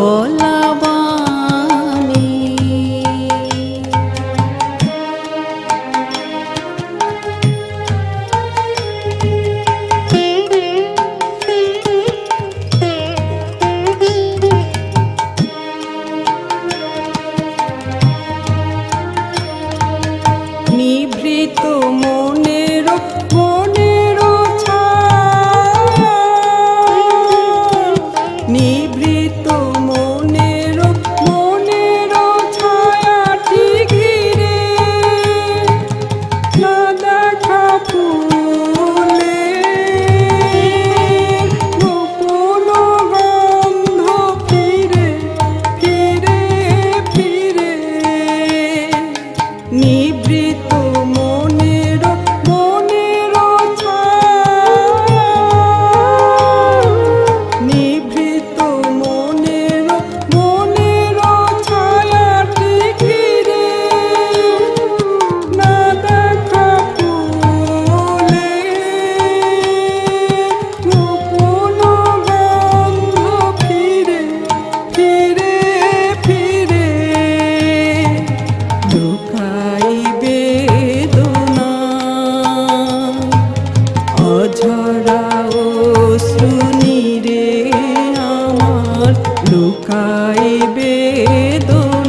Hola. নিবৃত্ত যাইবে দো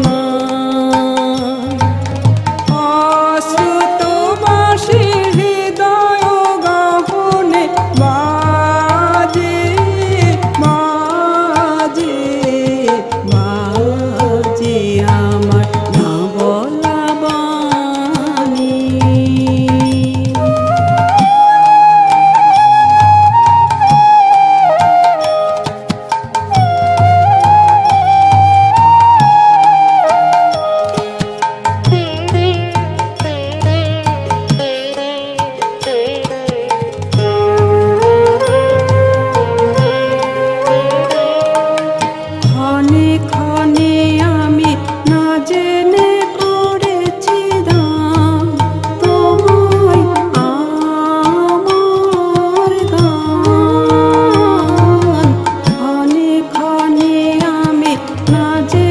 রাজে